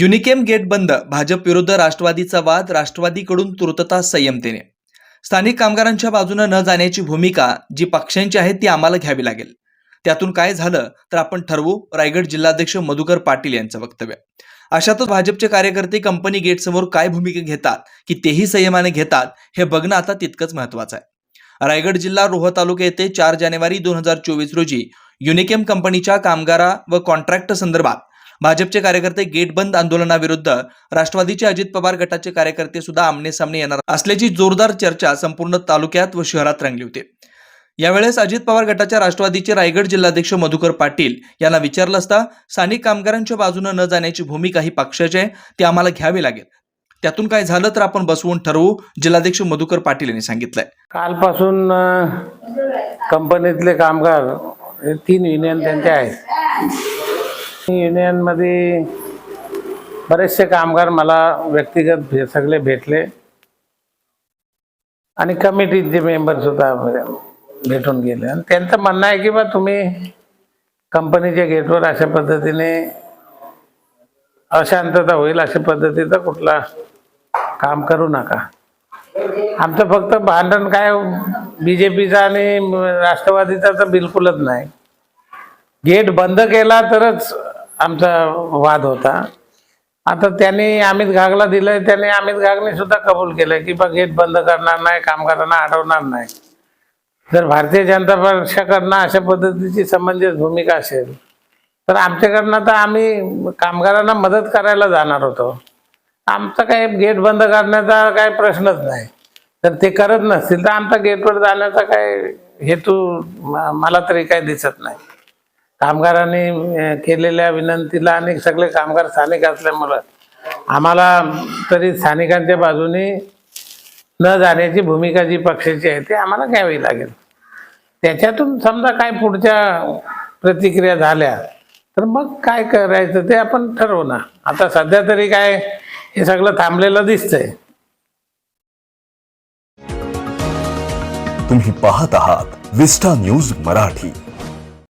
Unichem gate बंद भाजप विरुद्ध राष्ट्रवादीचा वाद राष्ट्रवादीकडून तुर्तता संयमतेने. स्थानिक कामगारांच्या बाजूनं न जाण्याची भूमिका जी पक्षांची आहे ती आम्हाला घ्यावी लागेल. त्यातून काय झालं तर आपण ठरवू रायगड जिल्हाध्यक्ष मधुकर पाटील यांचं वक्तव्य. अशातच भाजपचे कार्यकर्ते कंपनी गेटसमोर काय भूमिका घेतात की तेही संयमाने घेतात हे बघणं आता तितकंच महत्वाचं आहे. रायगड जिल्हा रोह तालुका येथे चार जानेवारी दोन हजार चोवीस रोजी युनिकेम कंपनीच्या कामगारा व कॉन्ट्रॅक्ट संदर्भात भाजपचे कार्यकर्ते गेट बंद आंदोलनाविरुद्ध राष्ट्रवादीचे अजित पवार गटाचे कार्यकर्ते सुद्धा आमने सामने येणार असल्याची जोरदार चर्चा संपूर्ण तालुक्यात व शहरात रंगली होती. यावेळेस अजित पवार गटाच्या राष्ट्रवादीचे रायगड जिल्हाध्यक्ष मधुकर पाटील यांना विचारलं असता स्थानिक कामगारांच्या बाजूनं न जाण्याची भूमिका ही पक्षाची आहे ती आम्हाला घ्यावी लागेल. त्यातून काय झालं तर आपण बसवून ठरवू जिल्हाध्यक्ष मधुकर पाटील यांनी सांगितलंय. कालपासून कंपनीतले कामगार तीन युनियन त्यांचे आहेत. युनियनमध्ये बरेचसे कामगार मला व्यक्तिगत भे सगळे भेटले. आणि कमिटीचे मेंबर सुद्धा भेटून गेले. आणि त्यांचं म्हणणं आहे की बा तुम्ही कंपनीच्या गेटवर अशा पद्धतीने अशांतता होईल अशा पद्धतीचं कुठला काम करू नका. आमचं फक्त भांडण काय बी जे पीचा आणि राष्ट्रवादीचा तर बिलकुलच नाही. गेट बंद केला तरच आमचा वाद होता. आता त्यांनी अमित घागला दिलंय त्याने अमित घागने सुद्धा कबूल केलंय की बा गेट बंद करणार नाही कामगारांना अडवणार नाही. जर भारतीय जनता पक्षाकडनं अशा पद्धतीची समंजस भूमिका असेल तर आमच्याकडनं तर आम्ही कामगारांना मदत करायला जाणार होतो. आमचा काही गेट बंद करण्याचा काही प्रश्नच नाही. तर ते करत नसतील तर आमचा गेटवर जाण्याचा काय हेतू मला तरी काही दिसत नाही. कामगारांनी केलेल्या विनंतीला आणि सगळे कामगार स्थानिक असल्यामुळं आम्हाला तरी स्थानिकांच्या बाजूने न जाण्याची भूमिका जी पक्षाची आहे ती आम्हाला घ्यावी लागेल. त्याच्यातून समजा काय पुढच्या प्रतिक्रिया झाल्या तर मग काय करायचं ते आपण ठरवू ना आता सध्या तरी काय हे सगळं थांबलेलं दिसतंय. तुम्ही पाहत आहात विस्टा न्यूज मराठी.